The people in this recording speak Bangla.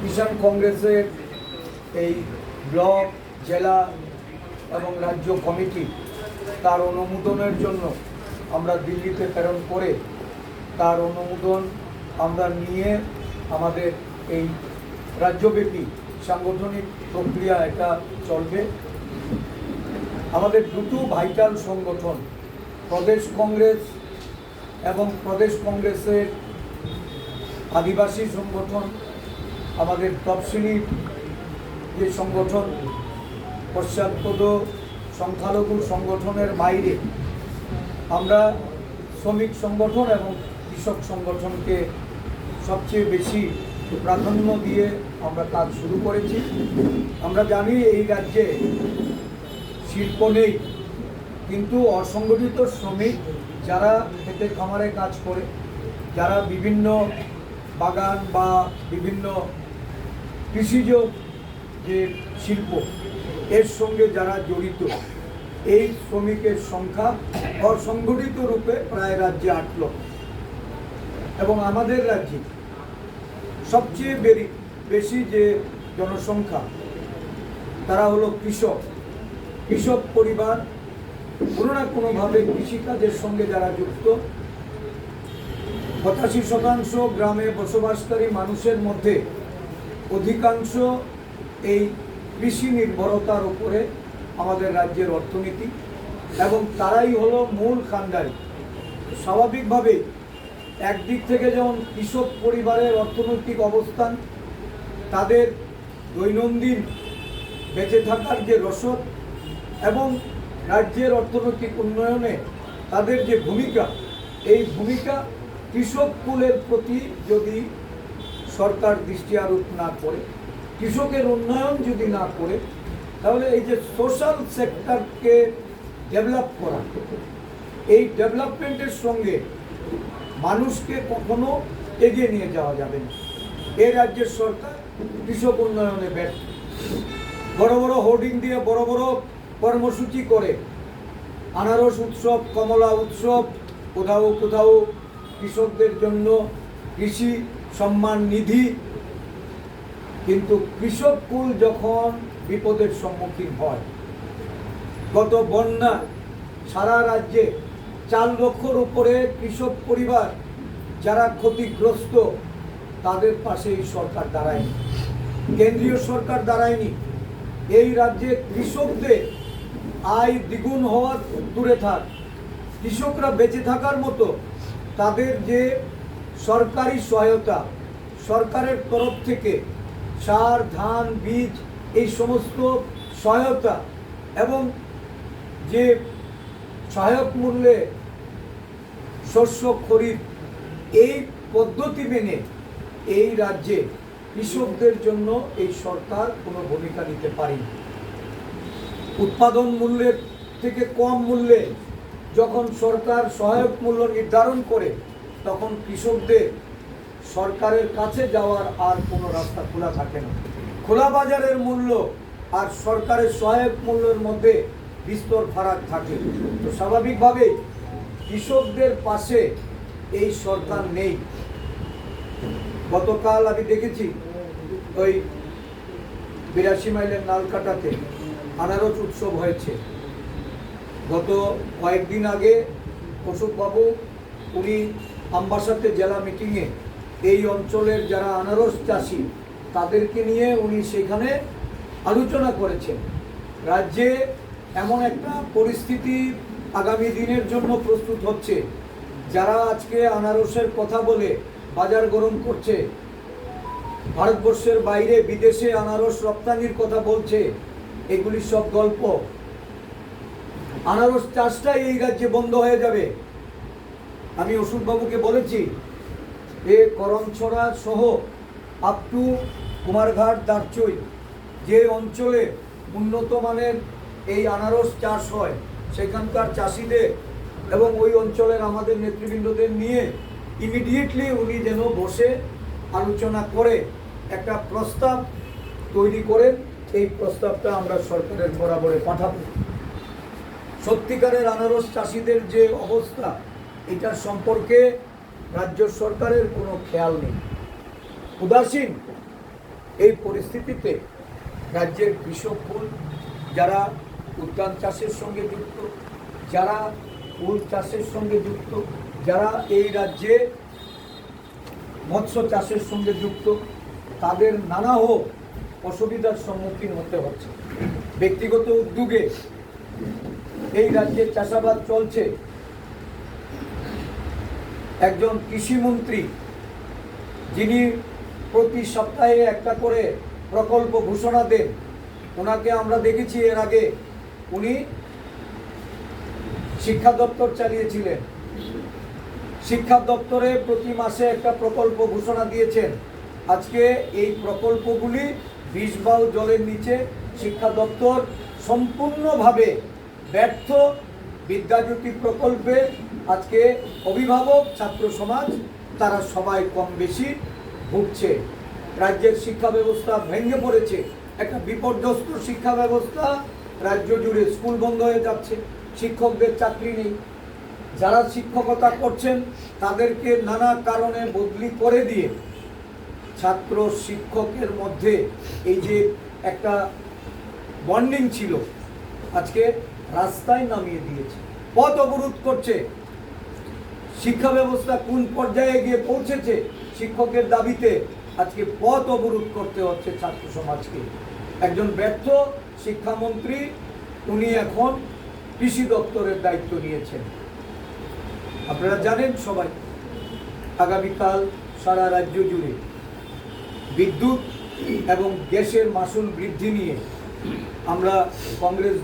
কিষাণ কংগ্রেসের এই ব্লক, জেলা এবং রাজ্য কমিটি তার অনুমোদনের জন্য আমরা দিল্লিতে প্রেরণ করে তার অনুমোদন আমরা নিয়ে আমাদের এই রাজ্যব্যাপী সাংগঠনিক প্রক্রিয়া এটা চলবে। আমাদের দুটো ভাইটাল সংগঠন, প্রদেশ কংগ্রেস এবং প্রদেশ কংগ্রেসের আদিবাসী সংগঠন আমাদের তফসিলি যে সংগঠন পশ্চাৎপদ সংখ্যালঘু সংগঠনের বাইরে, আমরা শ্রমিক সংগঠন এবং কৃষক সংগঠনকে সবচেয়ে বেশি প্রাধান্য দিয়ে আমরা কাজ শুরু করেছি। আমরা জানি এই রাজ্যে শিল্প নেই, কিন্তু অসংগঠিত শ্রমিক যারা খেতে খামারে কাজ করে, যারা বিভিন্ন বাগান বা বিভিন্ন কৃষিজ যে শিল্প, এর সঙ্গে যারা জড়িত, এই শ্রমিকের সংখ্যা অসংগঠিত রূপে প্রায় রাজ্যে আট লক্ষ। এবং আমাদের রাজ্যে সবচেয়ে বেরি, বেশি যে জনসংখ্যা, তারা হলো কৃষক। কৃষক পরিবার কোনো না কোনোভাবে কৃষিকাজের সঙ্গে যারা যুক্ত পঁচাশি শতাংশ গ্রামে বসবাসকারী মানুষের মধ্যে অধিকাংশ এই কৃষি নির্ভরতার উপরে আমাদের রাজ্যের অর্থনীতি এবং তারাই হলো মূল খান্ডারি স্বাভাবিকভাবে একদিক থেকে যেমন কৃষক পরিবারের অর্থনৈতিক অবস্থান, তাদের দৈনন্দিন বেঁচে থাকার যে রসদ এবং রাজ্যের অর্থনৈতিক উন্নয়নে তাদের যে ভূমিকা, এই ভূমিকা কৃষক কুলের প্রতি যদি সরকার দৃষ্টি আরোপ না করে, কৃষকের উন্নয়ন যদি না করে, তাহলে এই যে সোশ্যাল সেক্টরকে ডেভেলপ করা, এই ডেভেলপমেন্টের সঙ্গে মানুষকে কখনো এগিয়ে নিয়ে যাওয়া যাবে না। এ রাজ্যের সরকার কৃষক উন্নয়নে ব্যর্থ। বড় বড় হোর্ডিং দিয়ে বড় বড় কর্মসূচি করে, আনারস উৎসব, কমলা উৎসব, কোথাও কোথাও কৃষকদের জন্য কৃষি সম্মান নিধি। কিন্তু কৃষক কুল যখন বিপদের সম্মুখীন হয়, গত বন্যা সারা রাজ্যে চার লক্ষর উপরে কৃষক পরিবার যারা ক্ষতিগ্রস্ত, তাদের পাশে এই সরকার দাঁড়ায়নি। কেন্দ্রীয় সরকার দাঁড়ায়নি। এই রাজ্যে কৃষকদের আয় দ্বিগুণ হওয়ার দূরে থাক। কৃষকরা বেঁচে থাকার মতো তাদের যে সরকারি সহায়তা, সরকারের তরফ থেকে সার, ধান, বীজ, এই সমস্ত সহায়তা এবং যে সহায়ক মূল্যে শস্য খরিদ এই পদ্ধতি মেনে এই রাজ্যে কৃষকদের জন্য এই সরকার কোনো ভূমিকা নিতে পারেনি। উৎপাদন মূল্যের থেকে কম মূল্যে যখন সরকার সহায়ক মূল্য নির্ধারণ করে, তখন কৃষকদের সরকারের কাছে যাওয়ার আর কোনো রাস্তা খোলা থাকে না। খোলা বাজারের মূল্য আর সরকারের সহায়ক মূল্যের মধ্যে বিস্তর ফারাক থাকে। তো স্বাভাবিকভাবেই কৃষকদের পাশে এই সরকার নেই। গতকাল আমি দেখেছি ওই বিরাশি মাইলের নালকাটাতে আনারস উৎসব হয়েছে। গত কয়েকদিন আগে অশোকবাবু, উনি আমবাসাতে জেলা মিটিংয়ে এই অঞ্চলের যারা আনারস চাষি, তাদেরকে নিয়ে উনি সেখানে আলোচনা করেছেন। রাজ্যে এমন একটা পরিস্থিতি আগামী দিনের জন্য প্রস্তুত হচ্ছে। যারা আজকে আনারসের কথা বলে বাজার গরম করছে, ভারতবর্ষের বাইরে বিদেশে আনারস রপ্তানির কথা বলছে, এগুলি সব গল্প। আনারস চাষটাই এই রাজ্যে বন্ধ হয়ে যাবে। আমি অশোকবাবুকে বলেছি, এ করমছড়া সহ আপ টু কুমারঘাট, দারচই, যে অঞ্চলে উন্নত মানের এই আনারস চাষ হয়, সেখানকার চাষিদের এবং ওই অঞ্চলের আমাদের নেতৃবৃন্দদের নিয়ে ইমিডিয়েটলি উনি যেন বসে আলোচনা করে একটা প্রস্তাব তৈরি করে এই প্রস্তাবটা আমরা সরকারের বরাবরে পাঠাবো। সত্যিকারের আনারস চাষিদের যে অবস্থা, এটার সম্পর্কে রাজ্য সরকারের কোনো খেয়াল নেই। উদাসীন এই পরিস্থিতিতে রাজ্যের কৃষক ফুল যারা উদ্যান চাষের সঙ্গে যুক্ত, যারা ফুল চাষের সঙ্গে যুক্ত, যারা এই রাজ্যে মৎস্য চাষের সঙ্গে যুক্ত, তাদের নানা হোক অসুবিধার সম্মুখীন হতে হচ্ছে। ব্যক্তিগত উদ্যোগে এই রাজ্যে চাষাবাদ চলছে। একজন কৃষিমন্ত্রী যিনি প্রতি সপ্তাহে একটা করে প্রকল্প ঘোষণা দেন। ওনাকে আমরা দেখেছি এর আগে। উনি শিক্ষা দপ্তর চালিয়েছিলেন। শিক্ষা দপ্তরে প্রতি মাসে একটা প্রকল্প ঘোষণা দিয়েছেন। আজকে এই প্রকল্পগুলি বিষবাউ জলের নিচে শিক্ষা দপ্তর সম্পূর্ণভাবে ব্যর্থ বিদ্যাজ্যোতি প্রকল্পে আজকে অভিভাবক, ছাত্র সমাজ, তারা সবাই কম বেশি ভুগছে। রাজ্যের শিক্ষা ব্যবস্থা ভেঙে পড়েছে। একটা বিপর্যস্ত শিক্ষা ব্যবস্থা রাজ্য জুড়ে স্কুল বন্ধ হয়ে যাচ্ছে। শিক্ষকদের চাকরি নেই। যারা শিক্ষকতা করছেন, তাদেরকে নানা কারণে বদলি করে দিয়ে ছাত্র শিক্ষকের মধ্যে এই যে একটা বন্ডিং ছিল, আজকে রাস্তায় নামিয়ে দিয়েছে। পথ অবরোধ করছে। শিক্ষা ব্যবস্থা কোন পর্যায়ে গিয়ে পৌঁছেছে শিক্ষকের দাবিতে আজকে পথ অবরোধ করতে হচ্ছে ছাত্র সমাজকে। একজন ব্যর্থ শিক্ষামন্ত্রী, উনি এখন কৃষি দপ্তরের দায়িত্ব নিয়েছেন। আপনারা জানেন সবাই, আগামীকাল সারা রাজ্য জুড়ে বিদ্যুৎ এবং গ্যাসের মাসুল বৃদ্ধি নিয়ে আমরা কংগ্রেস